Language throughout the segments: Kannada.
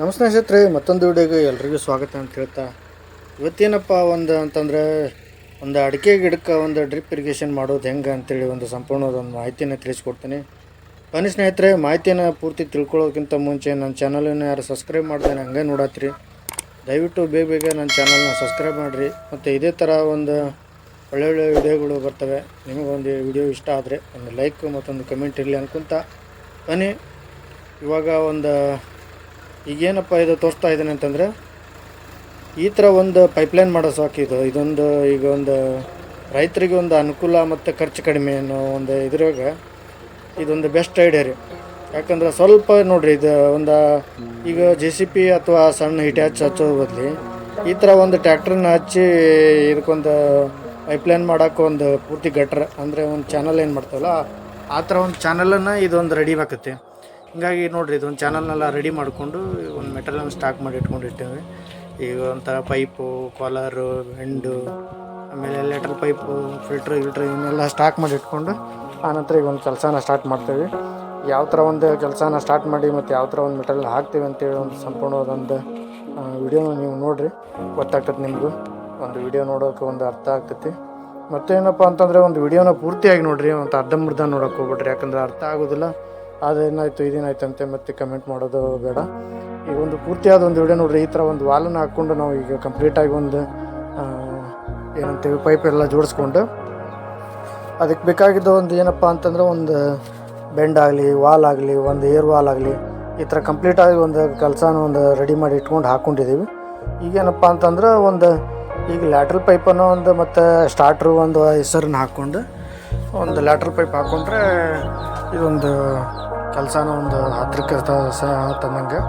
ನಮಸ್ತೆ ಸ್ನೇಹಿತರೆ, ಮತ್ತೊಂದು ವಿಡಿಯೋಗೆ ಎಲ್ರಿಗೂ ಸ್ವಾಗತ ಅಂತ ಹೇಳ್ತಾ, ಇವತ್ತೇನಪ್ಪ ಒಂದು ಅಂತಂದರೆ, ಒಂದು ಅಡಿಕೆ ಗಿಡಕ್ಕೆ ಒಂದು ಡ್ರಿಪ್ ಇರಿಗೇಷನ್ ಮಾಡೋದು ಹೆಂಗೆ ಅಂತೇಳಿ ಒಂದು ಸಂಪೂರ್ಣವಾದ ಒಂದು ಮಾಹಿತಿನ ತಿಳಿಸ್ಕೊಡ್ತೀನಿ. ಬನ್ನಿ ಸ್ನೇಹಿತರೆ, ಮಾಹಿತಿನ ಪೂರ್ತಿ ತಿಳ್ಕೊಳ್ಳೋಕ್ಕಿಂತ ಮುಂಚೆ ನನ್ನ ಚಾನಲನ್ನು ಯಾರು ಸಬ್ಸ್ಕ್ರೈಬ್ ಮಾಡ್ದೇನೆ ಹಂಗೆ ನೋಡತ್ರಿ. ದಯವಿಟ್ಟು ಬೇಗ ಬೇಗ ನನ್ನ ಚಾನಲ್ನ ಸಬ್ಸ್ಕ್ರೈಬ್ ಮಾಡಿರಿ. ಮತ್ತು ಇದೇ ಥರ ಒಂದು ಒಳ್ಳೊಳ್ಳೆ ವಿಡಿಯೋಗಳು ಬರ್ತವೆ. ನಿಮಗೊಂದು ವಿಡಿಯೋ ಇಷ್ಟ ಆದರೆ ಒಂದು ಲೈಕ್ ಮತ್ತೊಂದು ಕಮೆಂಟ್ ಇರಲಿ ಅನ್ಕೊಂತ ಬನ್ನಿ. ಇವಾಗ ಒಂದು ಈಗೇನಪ್ಪ ಇದು ತೋರಿಸ್ತಾ ಇದ್ದೀನಿ ಅಂತಂದರೆ, ಈ ಥರ ಒಂದು ಪೈಪ್ಲೈನ್ ಮಾಡೋ ಸಾಕು ಇದು. ಇದೊಂದು ಈಗ ಒಂದು ರೈತರಿಗೆ ಒಂದು ಅನುಕೂಲ ಮತ್ತು ಖರ್ಚು ಕಡಿಮೆ ಅನ್ನೋ ಒಂದು ಇದ್ರಾಗ ಇದೊಂದು ಬೆಸ್ಟ್ ಐಡಿಯಾ ರೀ. ಯಾಕಂದ್ರೆ ಸ್ವಲ್ಪ ನೋಡ್ರಿ ಇದು ಒಂದು ಈಗ ಜೆ ಸಿ ಪಿ ಅಥವಾ ಸಣ್ಣ ಹಿಟ್ಯಾಚ್ ಹಚ್ಚೋ ಬದಲಿ ಈ ಥರ ಒಂದು ಟ್ಯಾಕ್ಟ್ರನ್ನ ಹಚ್ಚಿ ಇದಕ್ಕೊಂದು ಪೈಪ್ಲೈನ್ ಮಾಡೋಕೆ ಒಂದು ಪೂರ್ತಿ ಗಟ್ರ ಅಂದರೆ ಒಂದು ಚಾನಲ್ ಏನು ಮಾಡ್ತಾವಲ್ಲ ಆ ಥರ ಒಂದು ಚಾನಲನ್ನು ಇದೊಂದು ರೆಡಿ ಆಕತ್ತೆ ಹಿಂಗಾಗಿ ನೋಡ್ರಿ, ಇದೊಂದು ಚಾನಲ್ನೆಲ್ಲ ರೆಡಿ ಮಾಡಿಕೊಂಡು ಒಂದು ಮೆಟಲನ್ನು ಸ್ಟಾಕ್ ಮಾಡಿ ಇಟ್ಕೊಂಡಿರ್ತೇವೆ. ಈಗ ಒಂಥರ ಪೈಪು ಕಾಲರು ಹೆಂಡು ಆಮೇಲೆ ಲೆಟರ್ ಪೈಪು ಫಿಲ್ಟ್ರ್ ಗಿಲ್ಟ್ರ್ ಇವನ್ನೆಲ್ಲ ಸ್ಟಾಕ್ ಮಾಡಿ ಇಟ್ಕೊಂಡು ಆನಂತರ ಈಗ ಒಂದು ಕೆಲಸನ ಸ್ಟಾರ್ಟ್ ಮಾಡ್ತೇವೆ. ಯಾವ ಥರ ಒಂದು ಕೆಲಸನ ಸ್ಟಾರ್ಟ್ ಮಾಡಿ ಮತ್ತು ಯಾವ ಥರ ಒಂದು ಮೆಟಲ್ ಹಾಕ್ತೀವಿ ಅಂತೇಳಿ ಒಂದು ಸಂಪೂರ್ಣವಾದೊಂದು ವಿಡಿಯೋನ ನೀವು ನೋಡಿರಿ. ಗೊತ್ತಾಗ್ತದೆ ನಿಮಗೂ. ಒಂದು ವಿಡಿಯೋ ನೋಡೋಕೆ ಒಂದು ಅರ್ಥ ಆಗ್ತೈತಿ. ಮತ್ತೇನಪ್ಪ ಅಂತಂದರೆ ಒಂದು ವಿಡಿಯೋನ ಪೂರ್ತಿಯಾಗಿ ನೋಡಿರಿ, ಒಂದು ಅರ್ಧಂಬರ್ಧ ನೋಡೋಕೆ ಹೋಗ್ಬಿಟ್ರಿ. ಯಾಕಂದ್ರೆ ಅರ್ಥ ಆಗೋದಿಲ್ಲ. ಅದೇನಾಯಿತು ಇದೇನಾಯ್ತು ಅಂತೆ ಮತ್ತೆ ಕಮೆಂಟ್ ಮಾಡೋದು ಬೇಡ. ಈಗ ಒಂದು ಪೂರ್ತಿಯಾದ ಒಂದು ವಿಡಿಯೋ ನೋಡ್ರಿ, ಈ ಥರ ಒಂದು ವಾಲನ್ನು ಹಾಕ್ಕೊಂಡು ನಾವು ಈಗ ಕಂಪ್ಲೀಟಾಗಿ ಒಂದು ಏನಂತೀವಿ ಪೈಪ್ ಎಲ್ಲ ಜೋಡಿಸ್ಕೊಂಡು, ಅದಕ್ಕೆ ಬೇಕಾಗಿದ್ದು ಒಂದು ಏನಪ್ಪ ಅಂತಂದ್ರೆ ಒಂದು ಬೆಂಡ್ ಆಗಲಿ ವಾಲ್ ಆಗಲಿ, ಒಂದು ಏರ್ ವಾಲ್ ಆಗಲಿ, ಈ ಥರ ಕಂಪ್ಲೀಟಾಗಿ ಒಂದು ಕೆಲಸನ ಒಂದು ರೆಡಿ ಮಾಡಿ ಇಟ್ಕೊಂಡು ಹಾಕ್ಕೊಂಡಿದ್ದೀವಿ ಈಗೇನಪ್ಪ ಅಂತಂದ್ರೆ ಒಂದು, ಈಗ ಲ್ಯಾಟ್ರಲ್ ಪೈಪನ್ನು ಒಂದು ಮತ್ತು ಸ್ಟಾರ್ಟ್ರು ಒಂದು ಹೆಸರನ್ನು ಹಾಕ್ಕೊಂಡು, ಒಂದು ಲ್ಯಾಟ್ರಲ್ ಪೈಪ್ ಹಾಕ್ಕೊಂಡ್ರೆ ಇದೊಂದು ಕೆಲಸನ ಒಂದು ಹತ್ತಿರಕ್ಕೆ ಸಹ ತಂದಂಗೆ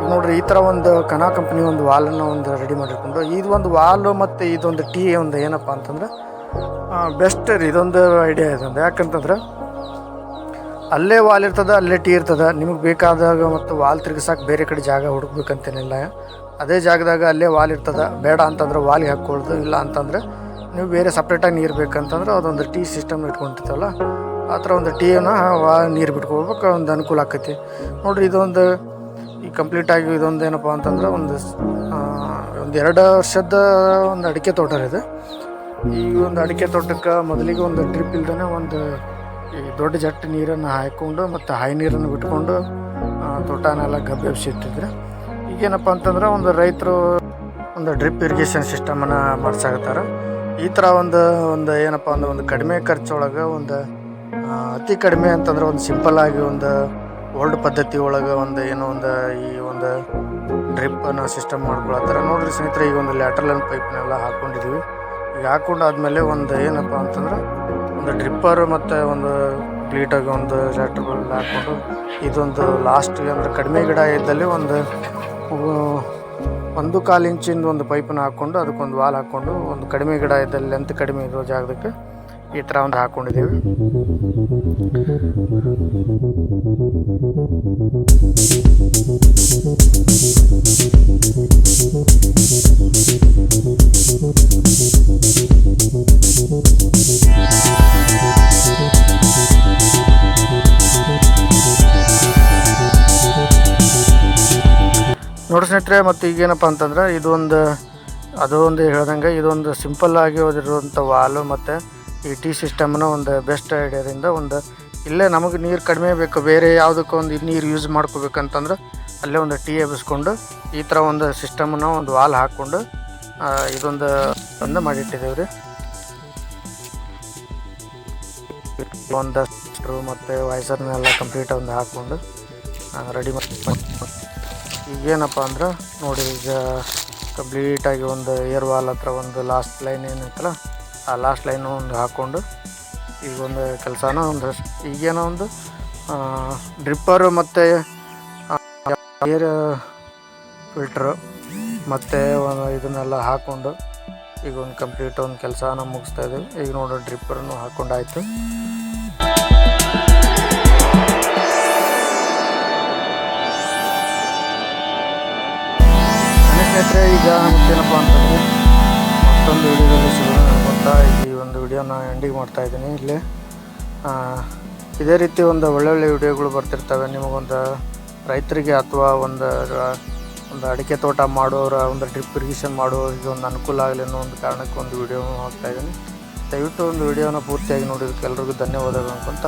ಈಗ ನೋಡ್ರಿ, ಈ ಥರ ಒಂದು ಕನಾ ಕಂಪ್ನಿ ಒಂದು ವಾಲನ್ನು ಒಂದು ರೆಡಿ ಮಾಡಿಕೊಂಡು ಇದು ಒಂದು ವಾಲು ಮತ್ತು ಇದೊಂದು ಟೀ ಒಂದು ಏನಪ್ಪ ಅಂತಂದ್ರೆ ಬೆಸ್ಟ್ ರೀ, ಇದೊಂದು ಐಡಿಯಾ ಇದೊಂದು ಯಾಕಂತಂದ್ರೆ, ಅಲ್ಲೇ ವಾಲ್ ಇರ್ತದೆ, ಅಲ್ಲೇ ಟೀ ಇರ್ತದೆ. ನಿಮಗೆ ಬೇಕಾದಾಗ ಮತ್ತು ವಾಲ್ ತಿರುಗಿಸಾಕೆ ಬೇರೆ ಕಡೆ ಜಾಗ ಹುಡುಕ್ಬೇಕಂತೇನಿಲ್ಲ. ಅದೇ ಜಾಗದಾಗ ಅಲ್ಲೇ ವಾಲ್ ಇರ್ತದೆ. ಬೇಡ ಅಂತಂದ್ರೆ ವಾಲ್ಗೆ ಹಾಕ್ಕೊಳ್ಳೋದು, ಇಲ್ಲ ಅಂತಂದ್ರೆ ನೀವು ಬೇರೆ ಸಪ್ರೇಟಾಗಿ ನೀರು ಬೇಕಂತಂದ್ರೆ ಅದೊಂದು ಟೀ ಸಿಸ್ಟಮ್ ಇಟ್ಕೊಂಡಿರ್ತಲ್ಲ ಆ ಥರ ಒಂದು ಟೀನ ನೀರು ಬಿಟ್ಕೊಬೇಕು ಒಂದು ಅನುಕೂಲ ಆಕೈತಿ. ನೋಡಿರಿ, ಇದೊಂದು ಈ ಕಂಪ್ಲೀಟಾಗಿ ಇದೊಂದು ಏನಪ್ಪ ಅಂತಂದ್ರೆ ಒಂದು ಒಂದು ಎರಡು ವರ್ಷದ ಒಂದು ಅಡಿಕೆ ತೋಟ ಇದು. ಈ ಒಂದು ಅಡಿಕೆ ತೋಟಕ್ಕೆ ಮೊದಲಿಗೆ ಒಂದು ಡ್ರಿಪ್ ಇಲ್ದೇ ಒಂದು ಈ ದೊಡ್ಡ ಜಟ್ಟು ನೀರನ್ನು ಹಾಯ್ಕೊಂಡು ಮತ್ತು ಹಾಯಿ ನೀರನ್ನು ಬಿಟ್ಕೊಂಡು ತೋಟನೆಲ್ಲ ಗಬ್ಬೆಬ್ಸಿಟ್ಟಿದ್ರೆ ಈಗೇನಪ್ಪ ಅಂತಂದ್ರೆ ಒಂದು ರೈತರು ಒಂದು ಡ್ರಿಪ್ ಇರಿಗೇಷನ್ ಸಿಸ್ಟಮನ್ನು ಮಾಡ್ಸಾಕತ್ತಾರ. ಈ ಥರ ಒಂದು ಒಂದು ಏನಪ್ಪ ಅಂದ್ರೆ ಒಂದು ಕಡಿಮೆ ಖರ್ಚೊಳಗೆ ಒಂದು ಅತಿ ಕಡಿಮೆ ಅಂತಂದ್ರೆ ಒಂದು ಸಿಂಪಲ್ ಆಗಿ ಒಂದು ಓಲ್ಡ್ ಪದ್ಧತಿ ಒಳಗೆ ಒಂದು ಏನೋ ಒಂದು ಈ ಒಂದು ಡ್ರಿಪ್ ಅನ್ನೋ ಸಿಸ್ಟಮ್ ಮಾಡ್ಕೊಳತ್ತಾರ. ನೋಡ್ರಿ ಸ್ನೇಹಿತರೆ, ಈಗ ಒಂದು ಲ್ಯಾಟ್ರಲನ್ ಪೈಪ್ನೆಲ್ಲ ಹಾಕೊಂಡಿದೀವಿ. ಈಗ ಹಾಕೊಂಡು ಆದಮೇಲೆ ಒಂದು ಏನಪ್ಪ ಅಂತಂದ್ರೆ ಒಂದು ಡ್ರಿಪ್ಪರ್ ಮತ್ತು ಒಂದು ಕ್ಲೀಟಾಗಿ ಒಂದು ಲ್ಯಾಟ್ರಲ್ ಹಾಕ್ಕೊಂಡು ಇದೊಂದು ಲಾಸ್ಟ್ಗೆ ಅಂದ್ರೆ ಕಡಿಮೆ ಗಿಡ ಇದ್ದಲ್ಲಿ ಒಂದು ಒಂದು ಕಾಲು ಇಂಚಿಂದ ಒಂದು ಪೈಪನ್ನ ಹಾಕ್ಕೊಂಡು ಅದಕ್ಕೊಂದು ವಾಲ್ ಹಾಕ್ಕೊಂಡು ಒಂದು ಕಡಿಮೆ ಗಿಡ ಇದ್ದಲ್ಲಿ ಅಂತ ಕಡಿಮೆ ಇರೋ ಜಾಗದಕ್ಕೆ ಈ ಥರ ಒಂದು ಹಾಕ್ಕೊಂಡಿದ್ದೀವಿ ನೋಡಿ ಸ್ನೇಹಿತರೆ, ಮತ್ತು ಈಗೇನಪ್ಪ ಅಂತಂದ್ರೆ ಇದೊಂದು ಅದೊಂದು ಹೇಳ್ದಂಗೆ ಇದೊಂದು ಸಿಂಪಲ್ ಆಗಿ ಓದಿರುವಂಥ ವಾಲು ಮತ್ತು ಈ ಟಿ ಸಿಸ್ಟಮ್ನ ಒಂದು ಬೆಸ್ಟ್ ಐಡಿಯಾದಿಂದ ಒಂದು ಇಲ್ಲೇ ನಮಗೆ ನೀರು ಕಡಿಮೆ ಬೇಕು, ಬೇರೆ ಯಾವುದಕ್ಕೂ ಒಂದು ನೀರು ಯೂಸ್ ಮಾಡ್ಕೋಬೇಕಂತಂದ್ರೆ ಅಲ್ಲೇ ಒಂದು ಟೀ ಎಬ್ಬಿಸ್ಕೊಂಡು ಈ ಥರ ಒಂದು ಸಿಸ್ಟಮನ್ನು ಒಂದು ವಾಲ್ ಹಾಕ್ಕೊಂಡು ಇದೊಂದು ಒಂದು ಮಾಡಿಟ್ಟಿದ್ದೇವೆ ರೀ. ಒಂದಷ್ಟು ಮತ್ತು ವಾಯ್ಸರ್ನೆಲ್ಲ ಕಂಪ್ಲೀಟ್ ಒಂದು ಹಾಕ್ಕೊಂಡು ರೆಡಿ ಮಾಡಿ ಈಗೇನಪ್ಪ ಅಂದ್ರೆ ನೋಡಿ ಈಗ ಕಂಪ್ಲೀಟಾಗಿ ಒಂದು ಏರ್ ವಾಲ್ ಹತ್ರ ಒಂದು ಲಾಸ್ಟ್ ಲೈನ್ ಏನೈತಲ್ಲ ಆ ಲಾಸ್ಟ್ ಲೈನು ಒಂದು ಹಾಕ್ಕೊಂಡು ಈಗ ಒಂದು ಕೆಲಸನ ಒಂದು ಈಗೇನೋ ಒಂದು ಡ್ರಿಪ್ಪರು ಮತ್ತು ಏರ್ ಫಿಲ್ಟ್ರು ಮತ್ತು ಒಂದು ಇದನ್ನೆಲ್ಲ ಹಾಕ್ಕೊಂಡು ಈಗ ಒಂದು ಕಂಪ್ಲೀಟ್ ಒಂದು ಕೆಲಸನ ಮುಗಿಸ್ತಾ ಇದ್ದೀವಿ. ಈಗ ನೋಡೋ ಡ್ರಿಪ್ಪರನ್ನು ಹಾಕ್ಕೊಂಡಾಯಿತು ಸ್ನೇಹಿತರೆ, ಈಗ ಮತ್ತೇನಪ್ಪ ಅಂತಂದರೆ ಮತ್ತೊಂದು ವಿಡಿಯೋದಲ್ಲಿ ಸಿಗೋಣ. ಒಂದು ವಿಡಿಯೋನ ಎಂಡಿಂಗ್ ಮಾಡ್ತಾ ಇದ್ದೀನಿ ಇಲ್ಲಿ. ಇದೇ ರೀತಿ ಒಂದು ಒಳ್ಳೊಳ್ಳೆ ವಿಡಿಯೋಗಳು ಬರ್ತಿರ್ತವೆ. ನಿಮಗೊಂದು ರೈತರಿಗೆ ಅಥವಾ ಒಂದು ಒಂದು ಅಡಿಕೆ ತೋಟ ಮಾಡೋರ ಒಂದು ಡ್ರಿಪ್ ಇರಿಗೇಷನ್ ಮಾಡೋರಿಗೆ ಒಂದು ಅನುಕೂಲ ಆಗಲಿ ಅನ್ನೋ ಒಂದು ಕಾರಣಕ್ಕೆ ಒಂದು ವಿಡಿಯೋ ಹಾಕ್ತಾ ಇದ್ದೀನಿ. ದಯವಿಟ್ಟು ಒಂದು ವಿಡಿಯೋನ ಪೂರ್ತಿಯಾಗಿ ನೋಡಿದ್ದಕ್ಕೆ ಎಲ್ರಿಗೂ ಧನ್ಯವಾದಗಳು ಅನ್ಕೊಂತ